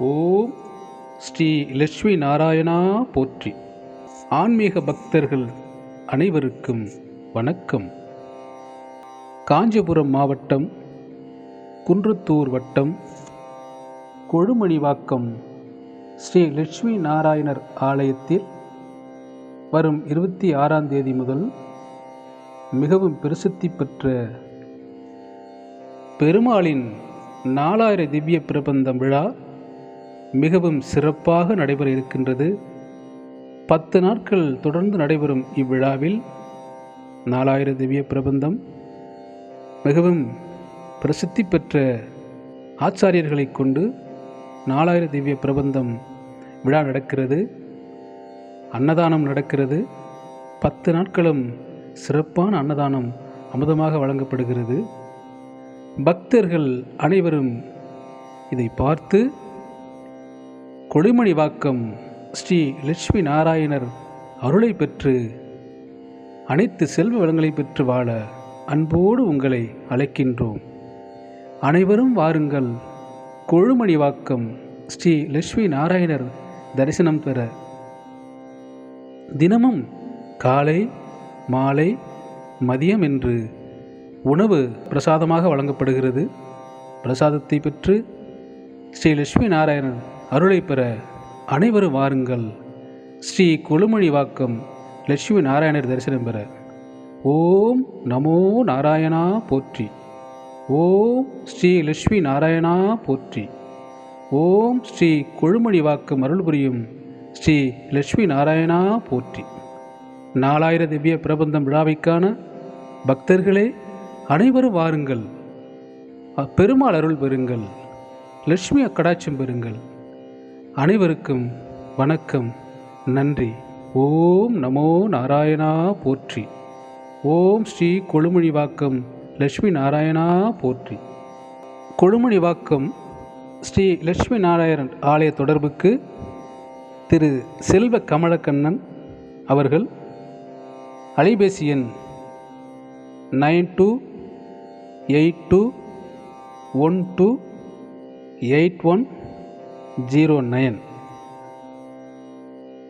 ஓம் ஸ்ரீ லட்சுமி நாராயணா போற்றி. ஆன்மீக பக்தர்கள் அனைவருக்கும் வணக்கம். காஞ்சிபுரம் மாவட்டம் குன்றத்தூர் வட்டம் கொழுமணிவாக்கம் ஸ்ரீ லட்சுமி நாராயணர் ஆலயத்தில் வரும் இருபத்தி ஆறாம் தேதி முதல் மிகவும் பிரசித்தி பெற்ற பெருமாளின் நாலாயிர திவ்ய பிரபந்தம் விழா மிகவும் சிறப்பாக நடைபெற இருக்கின்றது. பத்து நாட்கள் தொடர்ந்து நடைபெறும் இவ்விழாவில் நாலாயிர திவ்ய பிரபந்தம் மிகவும் பிரசித்தி பெற்ற ஆச்சாரியர்களை கொண்டு நாலாயிர திவ்ய பிரபந்தம் விழா நடக்கிறது. அன்னதானம் நடக்கிறது. பத்து நாட்களும் சிறப்பான அன்னதானம் அமுதமாக வழங்கப்படுகிறது. பக்தர்கள் அனைவரும் இதை பார்த்து கொடிமணிவாக்கம் ஸ்ரீ லட்சுமி நாராயணர் அருளை பெற்று அனைத்து செல்வ வளங்களை பெற்று வாழ அன்போடு உங்களை அழைக்கின்றோம். அனைவரும் வாருங்கள். கொழுமணிவாக்கம் ஸ்ரீ லட்சுமி நாராயணர் தரிசனம் பெற. தினமும் காலை மாலை மதியம் என்று உணவு பிரசாதமாக வழங்கப்படுகிறது. பிரசாதத்தை பெற்று ஸ்ரீ லட்சுமி நாராயணன் அருளை பெற அனைவரும் வாருங்கள். ஸ்ரீ கொழுமணி வாக்கம் லட்சுமி நாராயணர் தரிசனம் பெற. ஓம் நமோ நாராயணா போற்றி. ஓம் ஸ்ரீ லட்சுமி நாராயணா போற்றி. ஓம் ஸ்ரீ கொழுமணி வாக்கம் அருள் புரியும் ஸ்ரீ லட்சுமி நாராயணா போற்றி. நாலாயிர திவ்ய பிரபந்தம் விழாவைக்கான பக்தர்களே அனைவரும் வாருங்கள். பெருமாள் அருள் பெறுங்கள். லட்சுமி அக்கடாட்சம் பெறுங்கள். அனைவருக்கும் வணக்கம் நன்றி. ஓம் நமோ நாராயணா போற்றி. ஓம் ஸ்ரீ கொழுமொழிவாக்கம் லட்சுமி நாராயணா போற்றி. கொழுமொழிவாக்கம் ஸ்ரீ லட்சுமி நாராயணன் ஆலய தொடர்புக்கு திரு செல்வ கமலக்கண்ணன் அவர்கள் அலைபேசி எண் nine two eight two one two eight one zero nine